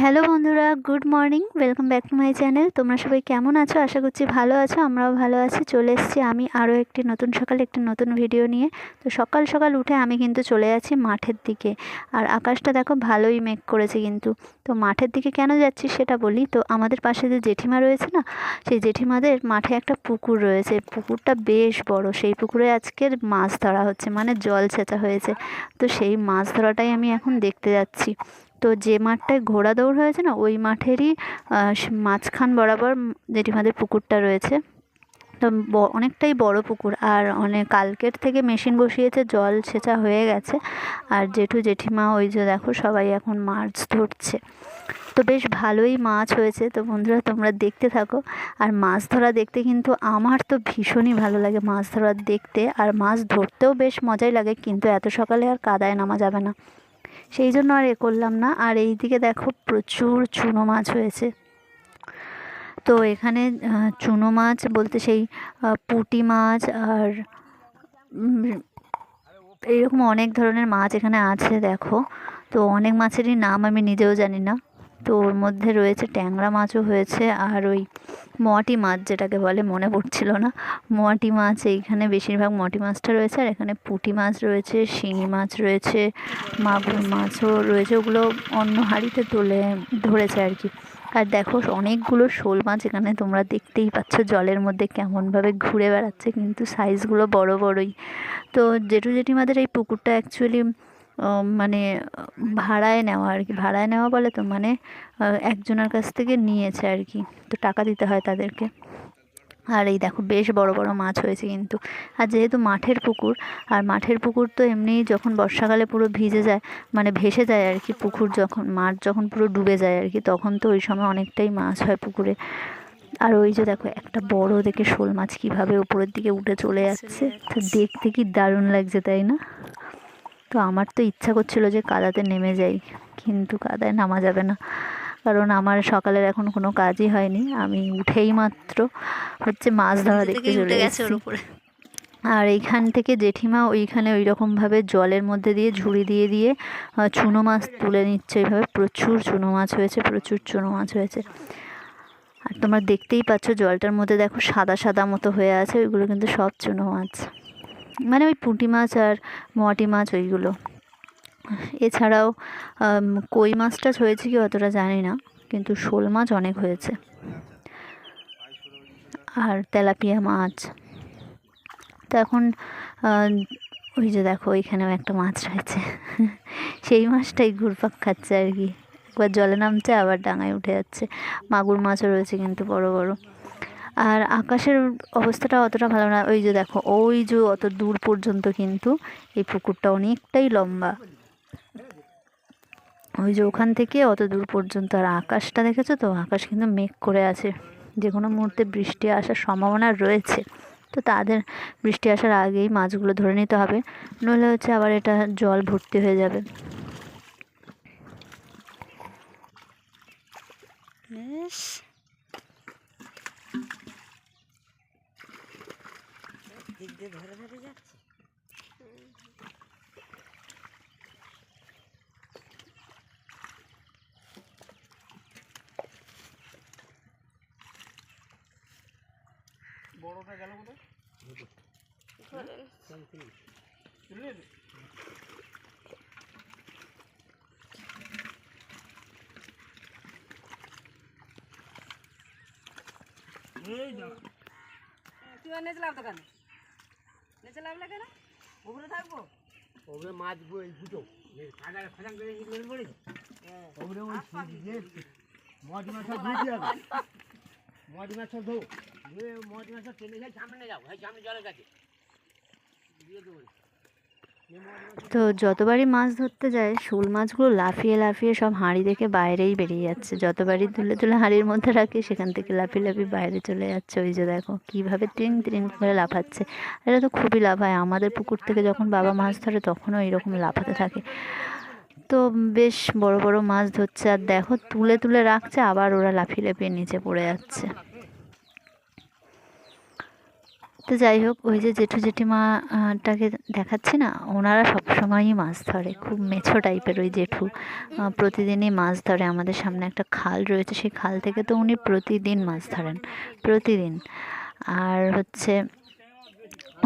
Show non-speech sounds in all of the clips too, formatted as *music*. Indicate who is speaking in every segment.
Speaker 1: Hello বন্ধুরা, good morning, welcome back to my channel. তোমরা সবাই কেমন আছো? আশা করছি ভালো আছো, আমরাও ভালো আছি। চলে এসেছি আমি আরও একটি নতুন সকালে একটি নতুন ভিডিও নিয়ে। তো সকাল সকাল উঠে আমি কিন্তু চলে যাচ্ছি মাঠের দিকে। আর আকাশটা দেখো ভালোই মেঘ করেছে কিন্তু। তো মাঠের দিকে কেন যাচ্ছি সেটা বলি। তো আমাদের পাশে যে জেঠিমা রয়েছে না, সেই জেঠিমাদের মাঠে একটা পুকুর রয়েছে। পুকুরটা বেশ বড়। সেই পুকুরে আজকের মাছ ধরা হচ্ছে মানে জল ছেঁচা হয়েছে। তো সেই মাছ ধরাটাই আমি এখন দেখতে যাচ্ছি। তো যে মাঠটায় ঘোড়া দৌড় হয়েছে না, ওই মাঠেরই মাঝখান বরাবর জেঠিমাদের পুকুরটা রয়েছে। তো অনেকটাই বড় পুকুর। আর অনেক কালকের থেকে মেশিন বসিয়েছে, জল ছেঁচা হয়ে গেছে। আর জেঠু, জেঠিমা, ওই যে দেখো, সবাই এখন মাছ ধরছে। তো বেশ ভালোই মাছ হয়েছে। তো বন্ধুরা, তোমরা দেখতে থাকো। আর মাছ ধরা দেখতে কিন্তু আমার তো ভীষণই ভালো লাগে মাছ ধরা দেখতে। আর মাছ ধরতেও বেশ মজাই লাগে, কিন্তু এত সকালে আর কাদায় নামা যাবে না। সেই জন্য আর এ করলাম না। আর এই দিকে দেখো প্রচুর চুনো মাছ হয়েছে। তো এখানে চুনো মাছ বলতে সেই পুটি মাছ আর এরকম অনেক ধরনের মাছ এখানে আছে দেখো। তো অনেক মাছেরই নাম আমি নিজেও জানি না। তো ওর মধ্যে রয়েছে ট্যাংরা মাছও হয়েছে আর ওই মোয়াটি মাছ যেটাকে বলে, মনে পড়ছিল না। মোয়াটি মাছ, এইখানে বেশিরভাগ মোয়াটি মাছটা রয়েছে আর এখানে পুঁটি মাছ রয়েছে, শিঙি মাছ রয়েছে, মাগুর মাছও রয়েছে। ওগুলো অন্য হাঁড়িতে তুলে ধরেছে আর কি। আর দেখো অনেকগুলো শোল মাছ এখানে তোমরা দেখতেই পাচ্ছ জলের মধ্যে কেমনভাবে ঘুরে বেড়াচ্ছে, কিন্তু সাইজগুলো বড় বড়ই। তো জেঠু জেঠিমাদের এই পুকুরটা অ্যাকচুয়ালি মানে ভাড়ায় নেওয়া আর কি। ভাড়ায় নেওয়া বলে তো মানে একজনের কাছ থেকে নিয়েছে আর কি। তো টাকা দিতে হয় তাদেরকে। আর এই দেখো, বেশ বড় বড় মাছ হয়েছে কিন্তু। আর যেহেতু মাঠের পুকুর, আর মাঠের পুকুর তো এমনি যখন বর্ষাকালে পুরো ভিজে যায় মানে ভেসে যায় আর কি পুকুর যখন, মাঠ যখন পুরো ডুবে যায় আর কি, তখন তো ওই সময় অনেকটাই মাছ হয় পুকুরে। আর ওই যে দেখো, একটা বড় দেখে শোল মাছ কীভাবে উপরের দিকে উঠে চলে যাচ্ছে। তো দেখতে কি দারুণ লাগছে, তাই না? তো আমার তো ইচ্ছা করছিল যে কাদাতে নেমে যাই কিন্তু কাদায় নামা যাবে না। কারণ আমার সকালের এখন কোনো কাজই হয়নি। আমি উঠেই মাত্র হচ্ছে মাছ ধরা দেখতে চলে গেছে ওর উপরে। আর এইখান থেকে জেঠিমা ওইখানে ওই রকমভাবে জলের মধ্যে দিয়ে ঝুড়ি দিয়ে দিয়ে চুনো মাছ তুলে নিচ্ছে এইভাবে প্রচুর চুনো মাছ হয়েছে প্রচুর চুনো মাছ হয়েছে। আর তোমরা দেখতেই পাচ্ছ জলটার মধ্যে দেখো সাদা সাদা মতো হয়ে আছে ওইগুলো কিন্তু সব চুনো মাছ। মানে ওই পুঁটি মাছ আর মোয়াটি মাছ ওইগুলো। এছাড়াও কই মাছ টাছ হয়েছে কি অতটা জানি না, কিন্তু শোল মাছ অনেক হয়েছে। আর তেলাপিয়া মাছ। তো এখন ওই যে দেখো, ওইখানেও একটা মাছ রয়েছে। সেই মাছটাই ঘুরপাক খাচ্ছে আর কি। একবার জলে নামছে, আবার ডাঙায় উঠে যাচ্ছে। মাগুর মাছও রয়েছে কিন্তু বড় বড়। আর আকাশের অবস্থাটা অতটা ভালো না। ওই যে দেখো, ওই যে অত দূর পর্যন্ত কিন্তু এই পুকুরটা অনেকটাই লম্বা। ওই যে ওখান থেকে অত দূর পর্যন্ত। আর আকাশটা দেখেছ তো? আকাশ কিন্তু মেঘ করে আছে। যে কোনো মুহূর্তে বৃষ্টি আসার সম্ভাবনা রয়েছে। তো তাদের বৃষ্টি আসার আগেই মাছগুলো ধরে নিতে হবে। নইলে হচ্ছে আবার এটা জল ভর্তি হয়ে যাবে। ধরে ধরে যাচ্ছে বড়টা গেল কোথায়? তুই নেচে লাভ কেন? নেচে লাভলে কেন উপরে থাকব? ওপরে মাছ বই দুটো। সাদা খাজাং করে পড়ে ওপরে ওই মাছ ধুইতে হবে মজ মাছ ধো তো যতবারই মাছ ধরতে যায়, শোল মাছগুলো লাফিয়ে লাফিয়ে সব হাঁড়ি দেখে বাইরেই বেরিয়ে যাচ্ছে। যতবারই তুলে তুলে হাঁড়ির মধ্যে রাখি, সেখান থেকে লাফিয়ে লাফিয়ে বাইরে চলে যাচ্ছে। ওই যে দেখো, কীভাবে ট্রিন ট্রিন করে লাফাচ্ছে। এটা তো খুবই লাফায়। আমাদের পুকুর থেকে যখন বাবা মাছ ধরে, তখনও এইরকম লাফাতে থাকে। তো বেশ বড় বড় মাছ ধরছে। আর দেখো, তুলে তুলে রাখছে, আবার ওরা লাফিয়ে লাফিয়ে নিচে পড়ে যাচ্ছে। তো যাই হোক, ওই যে জেঠু জেঠিমাটাকে দেখাচ্ছি না, ওনারা সবসময়ই মাছ ধরে, খুব মেছো টাইপের ওই জেঠু। প্রতিদিনই মাছ ধরে, আমাদের সামনে একটা খাল রয়েছে, সেই খাল থেকে তো উনি প্রতিদিন মাছ ধরেন, প্রতিদিন। আর হচ্ছে,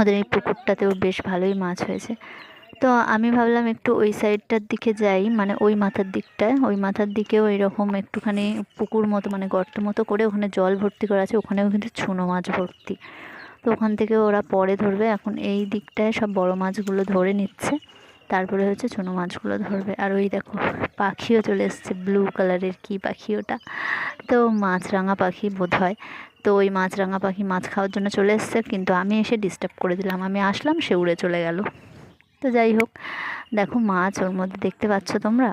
Speaker 1: ওদের এই পুকুরটাতেও বেশ ভালোই মাছ হয়েছে। তো আমি ভাবলাম একটু ওই সাইডটার দিকে যাই মানে ওই মাথার দিকটায় ওই মাথার দিকেও এরকম একটুখানি পুকুর মতো মানে গর্ত মতো করে ওখানে জল ভর্তি করা আছে, ওখানেও কিন্তু চুনো মাছ ভর্তি। তো ওখান থেকে ওরা পরে ধরবে। এখন এই দিকটায় সব বড় মাছগুলো ধরে নিচ্ছে। তারপরে হচ্ছে চুনো মাছগুলো ধরবে। আর ওই দেখো, পাখিও চলে এসছে। ব্লু কালারের কি পাখি ওটা? তো মাছরাঙা পাখি বোধ হয় তো ওই মাছরাঙা পাখি মাছ খাওয়ার জন্য চলে এসছে। কিন্তু আমি এসে ডিস্টার্ব করে দিলাম। আমি আসলাম, সে উড়ে চলে গেল। তো যাই হোক, দেখো মাছ ওর মধ্যে দেখতে পাচ্ছ তোমরা?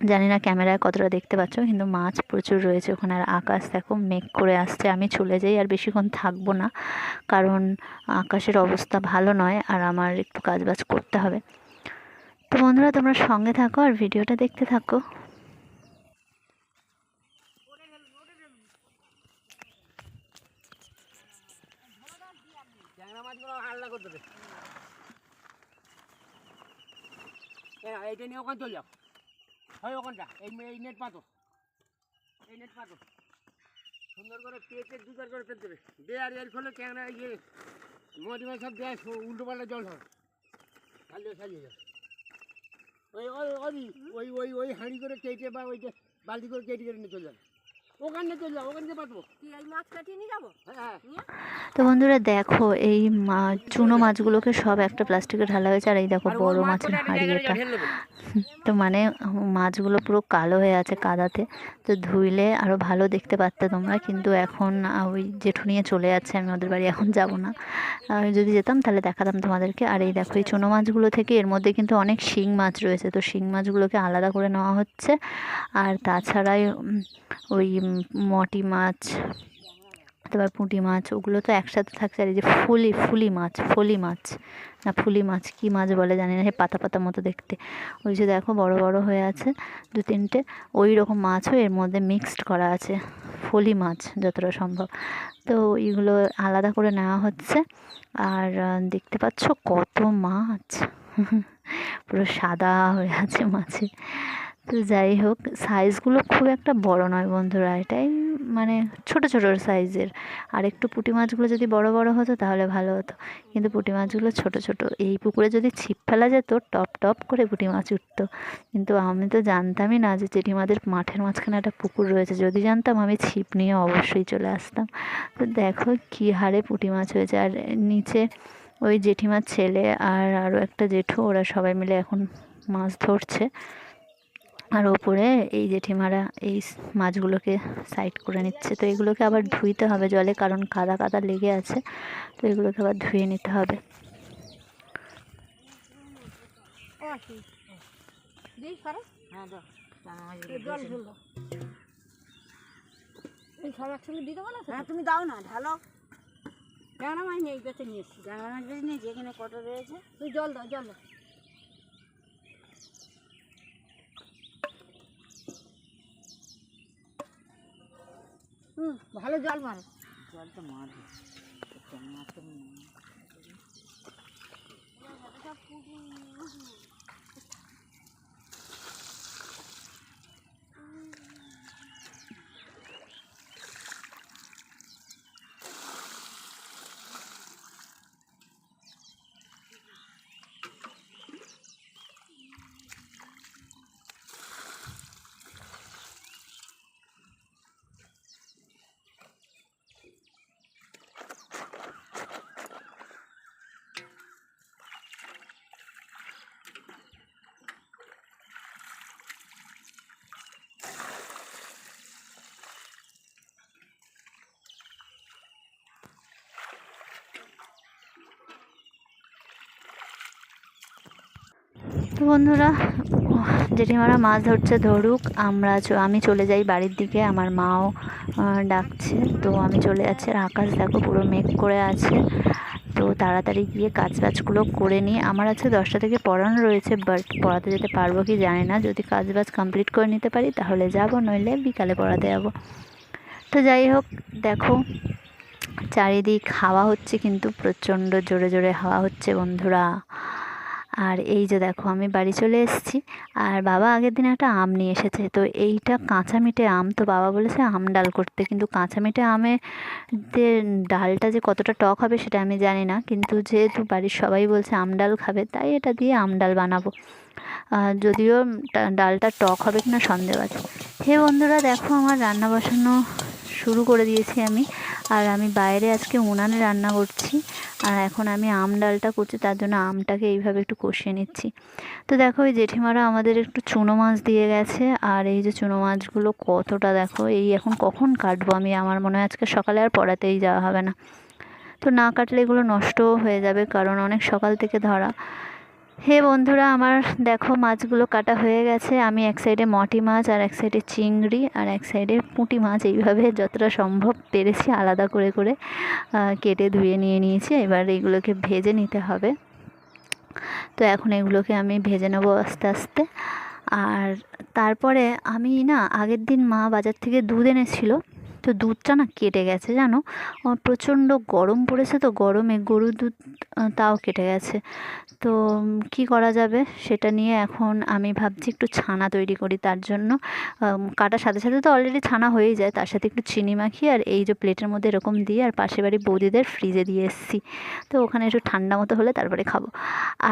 Speaker 1: জানি না ক্যামেরায় কতটা দেখতে পাচ্ছ কিন্তু মাছ প্রচুর রয়েছে ওখানে আর আকাশ দেখো মেঘ করে আসছে আমি চলে যাই আর বেশিক্ষণ থাকব না কারণ আকাশের অবস্থা ভালো নয় আর আমার একটু কাজবাজ করতে হবে তো বন্ধুরা তোমরা সঙ্গে থাকো আর ভিডিওটা দেখতে থাকো
Speaker 2: এইটা নিয়ে ওখানে চল যাও হয় ওখানটা এই এই নেট পাতো। এই নেট পাতো। সুন্দর করে পেঁচে দুবার করে ফেলতে দেবে। দে আর এর ফলে ক্যাংরা ইয়ে মদি সব দেয় উল্টো পাল্টা জল হবে চালিয়ে চালিয়ে যাবে ওই ওই ওই ওই ওই হাঁড়ি করে কেটে বা ওই বালতি করে কেটে কেটে নিয়ে চলে যাবে।
Speaker 1: তো বন্ধুরা দেখো এই মা- চুনো মাছগুলোকে সব একটা প্লাস্টিকে ঢালা হয়েছে আর এই দেখো বড় মাছের হাঁড়ি এটা *laughs* তো মানে মাছগুলো পুরো কালো হয়ে আছে কাদাতে তো ধুইলে আরও ভালো দেখতে পারতে তোমরা কিন্তু এখন ওই জেঠু নিয়ে চলে যাচ্ছে আমি ওদের বাড়ি এখন যাব না। যদি যেতাম তাহলে দেখাতাম তোমাদেরকে। আর এই দেখো এই চুনো মাছগুলো থেকে এর মধ্যে কিন্তু অনেক শিং মাছ রয়েছে তো শিং মাছগুলোকে আলাদা করে নেওয়া হচ্ছে। আর তাছাড়াই ওই মটি মাছ, তারপর পুঁটি মাছ, ওগুলো তো একসাথে থাকছে। আর এই যে ফুলি ফুলি মাছ, ফলি মাছ, না ফুলি মাছ কী মাছ বলে জানি না পাতা পাতা মতো দেখতে। ওই যে দেখো বড় বড় হয়ে আছে দু তিনটে, ওই রকম মাছও এর মধ্যে মিক্সড করা আছে, ফলি মাছ যতটা সম্ভব। তো এইগুলো আলাদা করে নেওয়া হচ্ছে, আর দেখতে পাচ্ছ কত মাছ? *laughs* পুরো সাদা হয়ে আছে মাছে। তো যাই হোক সাইজগুলো খুব একটা বড় নয় বন্ধুরা। এটাই মানে ছোট ছোট সাইজের আর একটু পুঁটি মাছগুলো যদি বড় বড় হতো তাহলে ভালো হতো। কিন্তু পুঁটি মাছগুলো ছোট ছোট। এই পুকুরে যদি ছিপ ফেলা যেত, টপ টপ করে পুঁটি মাছ উঠতো। কিন্তু আমি তো জানতামই না যে জেঠিমাদের মাঠের মাঝখানে একটা পুকুর রয়েছে। যদি জানতাম, আমি ছিপ নিয়ে অবশ্যই চলে আসতাম। তো দেখো কী হারে পুঁটি মাছ হয়েছে। আর নিচে ওই জেঠিমার ছেলে আর আরও একটা জেঠু, ওরা সবাই মিলে এখন মাছ ধরছে। আর ওপরে এই জেঠিমারা এই মাছগুলোকে সাইড করে নিচ্ছে। তো এগুলোকে আবার ধুইতে হবে জলে কারণ কাদা কাদা লেগে আছে। তো এগুলোকে আবার ধুয়ে নিতে হবে।
Speaker 2: হ্যাঁ
Speaker 3: হ্যাঁ তুমি দাও না ঢালো। ট্যাংরা মাছ নেই নিয়ে এসছি। ট্যাংরা মাছ বেছে নিয়েছি কত রয়েছে।
Speaker 4: তুই জল দাও জল দাও। হুম ভালো জল মারো।
Speaker 3: জলটা মারবে ট্যাংরা তো
Speaker 1: বন্ধুরা, জেঠিমারা মাছ ধরছে, ধরুক, আমরা আমি চলে যাই বাড়ির দিকে, আমার মাও ডাকছে, তো আমি চলে যাচ্ছি, আর আকাশ দেখো পুরো মেঘ করে আছে, তো তাড়াতাড়ি গিয়ে কাজ বাজগুলো করে নিই। আমার আছে দশটা থেকে পড়ানো রয়েছে, বাট পড়াতে যেতে পারব কি জানি না, যদি কাজ বাজ কমপ্লিট করে নিতে পারি, তাহলে যাব, নইলে বিকালে পড়াতে যাব। তো যাই হোক, দেখো, চারিদিক হাওয়া হচ্ছে, কিন্তু প্রচণ্ড জোরে জোরে হাওয়া হচ্ছে বন্ধুরা। আর এই যে দেখো, আমি বাড়ি চলে এসেছি। আর বাবা আগের দিন একটা আম নিয়ে এসেছে। তো এইটা কাঁচা মিঠে আম। তো বাবা বলেছে আম ডাল করতে। কিন্তু কাঁচা মিঠে আমে যে ডালটা যে কতটা টক হবে সেটা আমি জানি না। কিন্তু যেহেতু বাড়ির সবাই বলছে আম ডাল খাবে, তাই এটা দিয়ে আম ডাল বানাবো। যদিও ডালটা টক হবে কিনা সন্দেহ আছে। হে বন্ধুরা, দেখো আমার রান্না বসানো শুরু করে দিয়েছি আমি। আর আমি বাইরে আজকে উনানে রান্না করছি, আর এখন আমি আম ডালটা করছি, তার জন্য আমটাকে এইভাবে একটু কষিয়ে নিচ্ছি। তো দেখো ওই জেঠিমারা আমাদের একটু চুনো মাছ দিয়ে গেছে, আর এই যে চুনো মাছগুলো কতটা দেখো, এই এখন কখন কাটবো আমি? আমার মনে হয় আজকে সকালে আর পড়াতেই যাওয়া হবে না। তো না কাটলে এগুলো নষ্টও হয়ে যাবে, কারণ অনেক সকাল থেকে ধরা। হে বন্ধুরা, আমার দেখো মাছগুলো কাটা হয়ে গেছে। আমি এক সাইডে মটি মাছ আর এক সাইডে চিংড়ি আর এক সাইডে পুঁটি মাছ। এইভাবে যতটা সম্ভব পেরেছি আলাদা করে করে কেটে ধুয়ে নিয়ে নিয়েছি। এবার এগুলোকে ভেজে নিতে হবে। তো এখন এগুলোকে আমি ভেজে নেব আস্তে আস্তে। আর তারপরে আমি না আগের দিন মা বাজার থেকে দুধ এনেছিল। তো দুধটা না কেটে গেছে, জানো? প্রচণ্ড গরম পড়েছে তো, গরমে গরুর দুধ তাও কেটে গেছে। তো কী করা যাবে? সেটা নিয়ে এখন আমি ভাবছি একটু ছানা তৈরি করি, তার জন্য। কাটার সাথে সাথে তো অলরেডি ছানা হয়েই যায়, তার সাথে একটু চিনি মাখিয়ে আর এই যে প্লেটের মধ্যে এরকম দিয়ে আর পাশের বাড়ি বৌদিদের ফ্রিজে দিয়ে এসেছি। তো ওখানে একটু ঠান্ডা মতো হলে তারপরে খাব।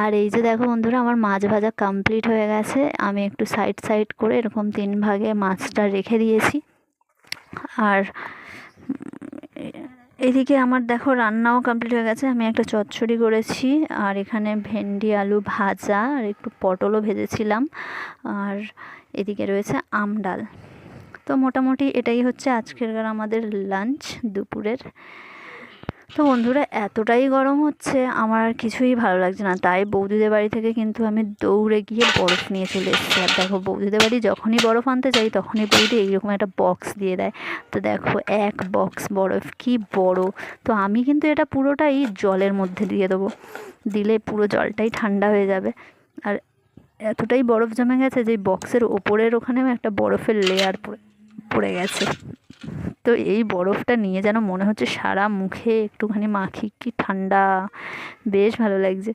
Speaker 1: আর এই যে দেখো বন্ধুরা, আমার মাছ ভাজা কমপ্লিট হয়ে গেছে। আমি একটু সাইড সাইড করে এরকম তিন ভাগে মাছটা রেখে দিয়েছি। আর এদিকে আমার দেখো রান্নাও কমপ্লিট হয়ে গেছে। আমি একটা চচ্চড়ি করেছি আর এখানে ভেন্ডি, আলু ভাজা আর একটু পটলও ভেজেছিলাম। আর এদিকে রয়েছে আম ডাল। তো মোটামুটি এটাই হচ্ছে আজকের আমাদের লাঞ্চ দুপুরের। তো বন্ধুরা, এতটাই গরম হচ্ছে, আমার আর কিছুই ভালো লাগছে না। তাই বৌদিদের বাড়ি থেকে কিন্তু আমি দৌড়ে গিয়ে বরফ নিয়ে চলে এসেছি। আর দেখো, বৌদিদের বাড়ি যখনই বরফ আনতে যাই, তখনই বৌদি এইরকম একটা বক্স দিয়ে দেয়। তো দেখো, এক বক্স বরফ, কি বড়! তো আমি কিন্তু এটা পুরোটাই জলের মধ্যে দিয়ে দেবো। দিলে পুরো জলটাই ঠান্ডা হয়ে যাবে। আর এতটাই বরফ জমে গেছে যে বক্সের ওপরের ওখানেও একটা বরফের লেয়ার পড়ে গেছে। তো এই বরফটা নিয়ে যেন মনে হচ্ছে সারা মুখে একটুখানি মাখি কি ঠান্ডা, বেশ ভালো লাগছে।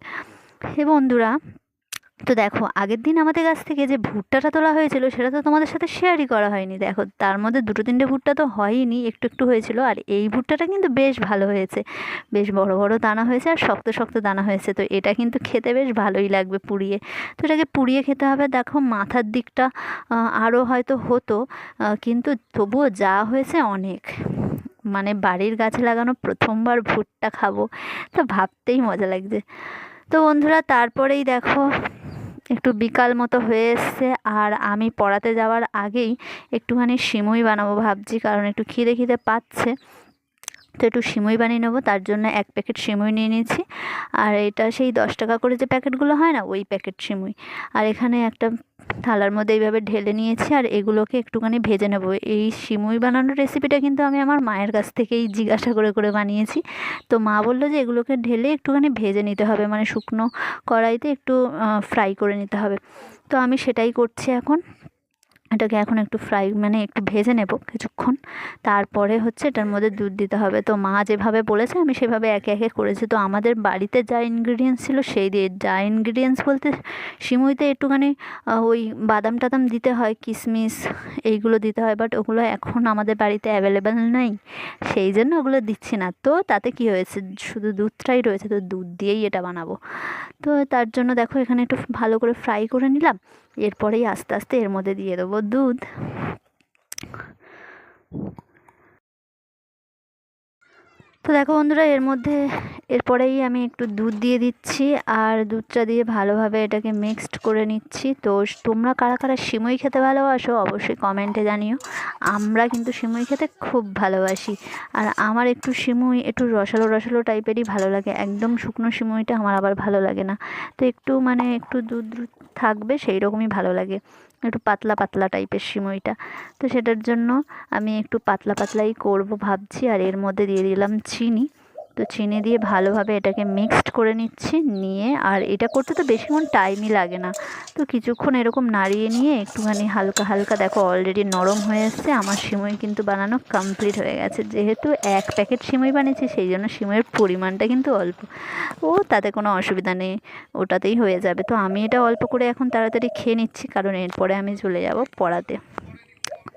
Speaker 1: হে বন্ধুরা তো দেখো, আগের দিন আমাদের কাছ থেকে যে ভুট্টাটা তোলা হয়েছিল, সেটা তো তোমাদের সাথে শেয়ারই করা হয়নি। দেখো, তার মধ্যে দুটো তিনটে ভুট্টা তো হয়নি একটু একটু হয়েছিল। আর এই ভুট্টাটা কিন্তু বেশ ভালো হয়েছে। বেশ বড় বড় দানা হয়েছে আর শক্ত শক্ত দানা হয়েছে। তো এটা কিন্তু খেতে বেশ ভালোই লাগবে পুড়িয়ে। তো এটাকে পুড়িয়ে খেতে হবে। দেখো, মাথার দিকটা আরও হয়তো হতো কিন্তু তবুও যা হয়েছে অনেক। মানে বাড়ির গাছে লাগানো প্রথমবার ভুট্টা খাব, তো ভাবতেই মজা লাগছে। তো বন্ধুরা, তারপরেই দেখো একটু বিকাল মতো হয়ে এসছে। আর আমি পড়াতে যাওয়ার আগেই একটুখানি সিমুই বানাবো ভাবছি, কারণ একটু খিদে খিদে পাচ্ছে। তো একটু সিমুই বানিয়ে নেব, তার জন্য এক প্যাকেট সিমুই নিয়ে নিয়েছি। আর এটা সেই দশ টাকা করে যে প্যাকেটগুলো হয় না, ওই প্যাকেট সিমুই। আর এখানে একটা থালার মধ্যে এইভাবে ঢেলে নিয়েছি আর এগুলোকে একটুখানি ভেজে নেব। এই সিমুই বানানোর রেসিপিটা কিন্তু আমি আমার মায়ের কাছ থেকেই জিজ্ঞাসা করে করে বানিয়েছি। তো মা বলল যে এগুলোকে ঢেলে একটুখানি ভেজে নিতে হবে মানে শুকনো কড়াইতে একটু ফ্রাই করে নিতে হবে। তো আমি সেটাই করছি এখন। এটাকে এখন একটু ফ্রাই মানে একটু ভেজে নেব কিছুক্ষণ। তারপরে হচ্ছে এটার মধ্যে দুধ দিতে হবে। তো মা যেভাবে বলেছে, আমি সেভাবে একে একে করেছি। তো আমাদের বাড়িতে যা ইনগ্রিডিয়েন্টস ছিল সেই দিয়ে, যা ইনগ্রিডিয়েন্টস বলতে সিমুইতে একটুখানি ওই বাদাম টাদাম দিতে হয় কিশমিশ এইগুলো দিতে হয় বাট ওগুলো এখন আমাদের বাড়িতে অ্যাভেলেবেল নেই। সেই জন্য ওগুলো দিচ্ছি না। তো তাতে কি হয়েছে? শুধু দুধটাই রয়েছে, তো দুধ দিয়েই এটা বানাবো। তো তার জন্য দেখো এখানে একটু ভালো করে ফ্রাই করে নিলাম। এরপরেই আস্তে আস্তে এর মধ্যে দিয়ে দেবো দুধ। তো দেখো বন্ধুরা, এর মধ্যে এরপরেই আমি একটু দুধ দিয়ে দিচ্ছি আর দুধটা দিয়ে ভালোভাবে এটাকে মিক্সড করে নিচ্ছি। তো তোমরা কারা কারা সিমুই খেতে ভালোবাসো অবশ্যই কমেন্টে জানিও। আমরা কিন্তু সিমুই খেতে খুব ভালোবাসি। আর আমার একটু সিমুই, একটু রসালো রসালো টাইপেরই ভালো লাগে। একদম শুকনো সিমুইটা আমার আবার ভালো লাগে না। তো একটু মানে একটু দুধ থাকবে সেই রকমই ভালো লাগে। একটু পাতলা পাতলা টাইপের সিমইটা। তো সেটার জন্য আমি একটু পাতলা পাতলাই করব ভাবছি, আর এর মধ্যে দিয়ে দিলাম চিনি। তো চিনি দিয়ে ভালোভাবে এটাকে মিক্সড করে নিচ্ছি, নিয়ে আর এটা করতে তো বেশিক্ষণ টাইমই লাগে না। তো কিছুক্ষণ এরকম নাড়িয়ে নিয়ে একটুখানি হালকা হালকা দেখো অলরেডি নরম হয়ে এসছে, আমার সিমই কিন্তু বানানো কমপ্লিট হয়ে গেছে। যেহেতু এক প্যাকেট সিমই বানিয়েছি, সেই জন্য সিমইয়ের পরিমাণটা কিন্তু অল্প। ও, তাতে কোনো অসুবিধা নেই, ওটাতেই হয়ে যাবে। তো আমি এটা অল্প করে এখন তাড়াতাড়ি খেয়ে নিচ্ছি, কারণ এরপরে আমি চলে যাব পড়াতে।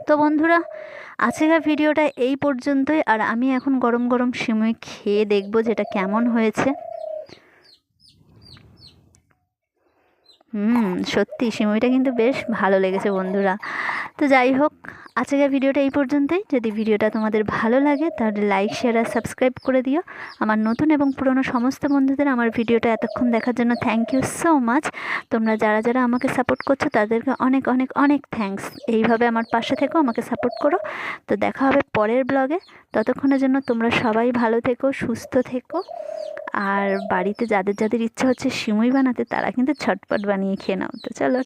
Speaker 1: তো বন্ধুরা আজকের ভিডিওটা এই পর্যন্তই। আর আমি এখন গরম গরম সিমুই খেয়ে দেখব যেটা কেমন হয়েছে। হুম, সত্যি সিমইটা কিন্তু বেশ ভালো লেগেছে বন্ধুরা। তো যাই হোক, আজকের ভিডিওটা এই পর্যন্তই। যদি ভিডিওটা তোমাদের ভালো লাগে, তাহলে লাইক, শেয়ার আর সাবস্ক্রাইব করে দিও। আমার নতুন এবং পুরনো সমস্ত বন্ধুদের আমার ভিডিওটা এতক্ষণ দেখার জন্য থ্যাংক ইউ সো মাচ তোমরা যারা যারা আমাকে সাপোর্ট করছ, তাদেরকে অনেক অনেক অনেক থ্যাঙ্কস এইভাবে আমার পাশে থেকো, আমাকে সাপোর্ট করো। তো দেখা হবে পরের ব্লগে ততক্ষণের জন্য তোমরা সবাই ভালো থেকো, সুস্থ থেকো। আর বাড়িতে যাদের যাদের ইচ্ছা হচ্ছে সিমুই বানাতে, তারা কিন্তু ছটপট বানিয়ে খেয়ে নাও। তো চলো।